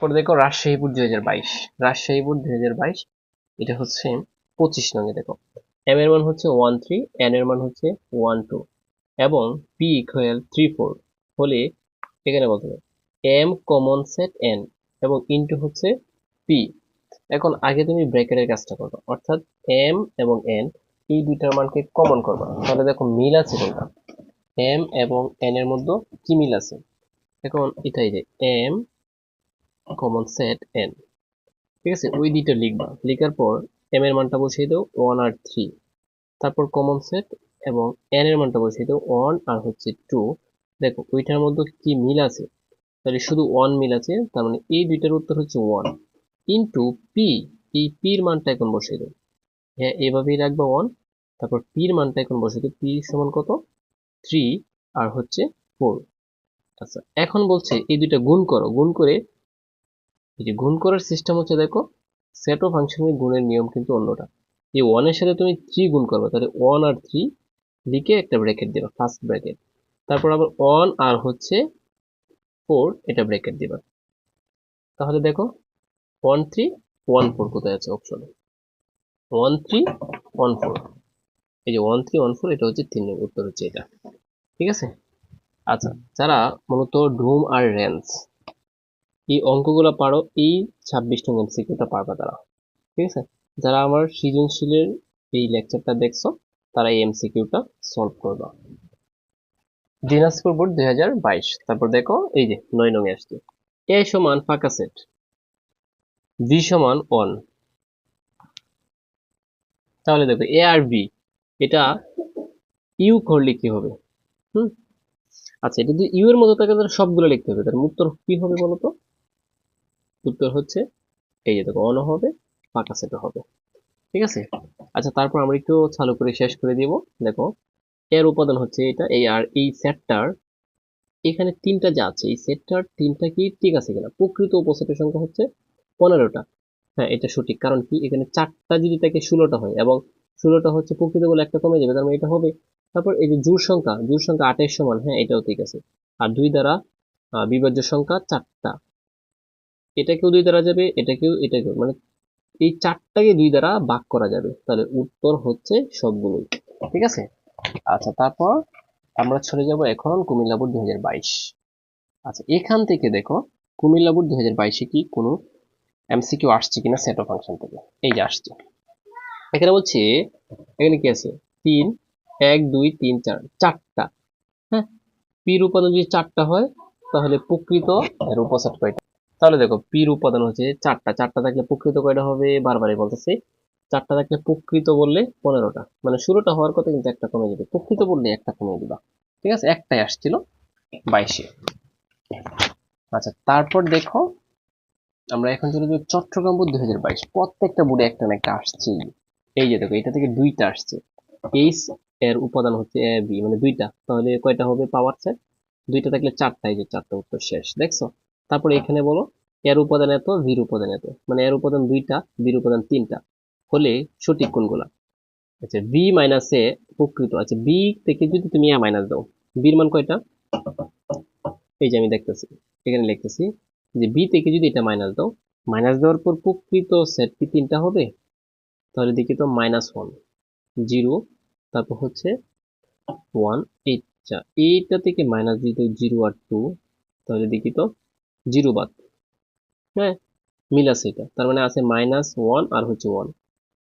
পরে দেখো রাজশাহী বোর্ড দুই হাজার বাইশ। রাজশাহী বোর্ড দুই হাজার বাইশ, এটা হচ্ছে পঁচিশ নঙে দেখো। এম এর মান হচ্ছে ওয়ান থ্রি এন এর মান হচ্ছে ওয়ান টু এবং পি ইকুয়াল থ্রি ফোর হলে এখানে বলতে হবে এম কমন সেট এন এবং ইনটু হচ্ছে পি এখন আগে তুমি ব্র্যাকেটের কাজটা করবে, অর্থাৎ এম এবং এন এই দুইটার মানকে কমন করবা। তাহলে দেখো মিল আছে কোনটা? এম এবং এন এর মধ্যে কি মিল আছে? এখন এটাই যে এম কমন সেট এন ঠিক আছে, ওই দুইটা লিখবা। লিখার পর এম এর মানটা বসিয়ে দাও ওয়ান আর থ্রি তারপর কমন সেট এবং এন এর মানটা বসিয়ে দাও ওয়ান আর হচ্ছে টু দেখো, ওইটার মধ্যে কি মিল আছে? তাহলে শুধু ওয়ান মিল আছে, তার মানে এই দুইটার উত্তর হচ্ছে ওয়ান ইন্টু পি এই পির মানটা এখন বসিয়ে দাও। হ্যাঁ এভাবেই রাখবা ওয়ান তারপর পির মানটা এখন বসিয়ে দাও পি সমান কত? থ্রি আর হচ্ছে ফোর আচ্ছা এখন বলছে এই দুইটা গুণ করো। গুণ করে এই যে গুণ করার সিস্টেম হচ্ছে, দেখো সেট ও ফাংশনের গুণের নিয়ম কিন্তু অন্যটা। এই ওয়ানের সাথে তুমি থ্রি গুণ করবে, তাহলে ওয়ান আর থ্রি লিখে একটা ব্র্যাকেট দিবা ফার্স্ট ব্র্যাকেট তারপর আবার ওয়ান আর হচ্ছে ফোর এটা ব্র্যাকেট দিবা। তাহলে দেখো ওয়ান থ্রি ওয়ান ফোর কোথায় আছে অপশনে ওয়ান থ্রি ওয়ান ফোর এই যে ওয়ান থ্রি ওয়ান ফোর এটা হচ্ছে তিন উত্তর হচ্ছে এটা। ঠিক আছে? আচ্ছা যারা মূলত ডুম আর রেঞ্জ এই অঙ্কগুলো পারো, এই ছাব্বিশ নং এমসিকিউটা পারবা তারা। ঠিক আছে? যারা আমার সৃজনশীলের এই লেকচারটা দেখছ, তারা এই এমসিকিউটা সলভ করবা। দিনাজপুর বোর্ড দুই হাজার বাইশ। তারপর দেখো, এই যে নয় নং আসছে। এ সমান ফাঁকা সেট বি সমান ওয়ান তাহলে দেখো এ আর বি এটা ইউ করলে কি হবে? হুম? আচ্ছা এটা যদি ইউ এর মতো থাকে, তাহলে সবগুলো লিখতে হবে। তার উত্তর কি হবে বলতো? উত্তর হচ্ছে, এই যে দেখো অন হবে ফাঁকা সেটও হবে। ঠিক আছে? আচ্ছা তারপর আমরা একটু চালু করে শেষ করে দিব। দেখো, এর উপাদান হচ্ছে এটা, এই আর এই সেটটার এখানে তিনটা যা আছে, এই সেটটার তিনটা কি ঠিক আছে কিনা? প্রকৃত উপসেটের সংখ্যা হচ্ছে পনেরোটা। হ্যাঁ এটা সঠিক। কারণ কি? এখানে চারটা যদি থাকে, ষোলোটা হয় এবং ষোলোটা হচ্ছে প্রকৃত বলে একটা কমে যাবে, তার মানে এটা হবে। তারপর এই যে জোর সংখ্যা জোর সংখ্যা আটের সমান হ্যাঁ এটাও ঠিক আছে। আর দুই দ্বারা বিভাজ্য সংখ্যা চারটা। এটাকেও দুই দ্বারা যাবে এটাকেও এটাকেও মানে এই চারটাকে দুই দ্বারা ভাগ করা যাবে। তাহলে উত্তর হচ্ছে সবগুলোই। ঠিক আছে? আচ্ছা তারপর আমরা চলে যাব এখন কুমিল্লা বোর্ড দুই হাজার বাইশ। আচ্ছা এখান থেকে দেখো কুমিল্লা বোর্ড দুই কি কোনো এমসিকিউ আসছে কিনা সেট অফ ফাংশন থেকে? এই যে আসছে। এখানে বলছে, এখানে কি আছে? তিন, এক, দুই, তিন, চার, চারটা। হ্যাঁ? পির উপাদান যদি চারটা হয়, তাহলে প্রকৃত এর উপসেট কয়টা তাহলে দেখো পির উপাদান হচ্ছে চারটা। চারটা থাকলে প্রকৃত কয়টা হবে? বারবারই বলতেছি। চারটা থাকলে প্রকৃত বললে পনেরোটা। মানে ষোলোটা হওয়ার কথা কিন্তু একটা কমে যাবে। প্রকৃত বললে একটা কমে দিবা। ঠিক আছে? একটাই আসছিল বাইশে। আচ্ছা তারপর দেখো আমরা এখন চলে যাব চট্টগ্রাম বোর্ড দুই হাজার বাইশ। প্রত্যেকটা বোর্ডে একটা না একটা আসছেই। এই যে দেখো, এটা থেকে দুইটা আসছে। এইচ এর উপাদান হচ্ছে এ বি মানে দুইটা। তাহলে কয়টা হবে? পাওয়ার সেট দুইটা থাকলে চারটা, এই যে চারটা উত্তর শেষ। দেখছ? তারপরে এখানে বলো এর উপাদান এত ভির উপাদান এত। মানে এর উপাদান দুইটা বির উপাদান তিনটা। হলে সঠিক কোনগুলা? আচ্ছা বি মাইনাস এ প্রকৃত। আচ্ছা বি থেকে যদি তুমি এ মাইনাস দাও বির মান কয়টা? এই যে আমি দেখতেছি এখানে লিখতেছি যে বি থেকে যদি এটা মাইনাস দাও মাইনাস দেওয়ার পর প্রকৃত সেট কি তিনটা হবে? তাহলে দেখি তো মাইনাস ওয়ান জিরো তারপর হচ্ছে ওয়ান এইটটা এইটা থেকে মাইনাস দিতে জিরো আর টু তাহলে দেখি তো জিরো বাদ। হ্যাঁ মিল আছে এটা। তার মানে আছে মাইনাস ওয়ান আর হচ্ছে ওয়ান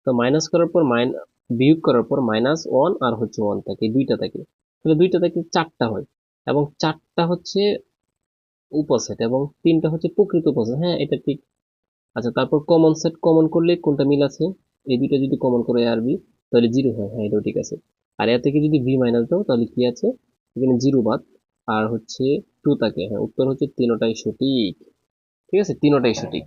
তো মাইনাস করার পর মাইন বিয়োগ করার পর মাইনাস ওয়ান আর হচ্ছে ওয়ান থাকে, দুইটা থাকে। তাহলে দুইটা থাকে চারটা হয়। এবং চারটা হচ্ছে উপসেট এবং তিনটা হচ্ছে প্রকৃত উপসেট। হ্যাঁ এটা ঠিক। আচ্ছা তারপর কমন সেট কমন করলে কোনটা মিল আছে? এই দুইটা যদি কমন করে আর বি তাহলে জিরো হয়। হ্যাঁ এটাও ঠিক আছে। আর এর থেকে যদি ভি মাইনাস দাও, তাহলে কি আছে? এখানে জিরো বাদ। আর হচ্ছে টু থাকে। হ্যাঁ উত্তর হচ্ছে তিনোটাই সঠিক। ঠিক আছে? তিনোটাই সঠিক।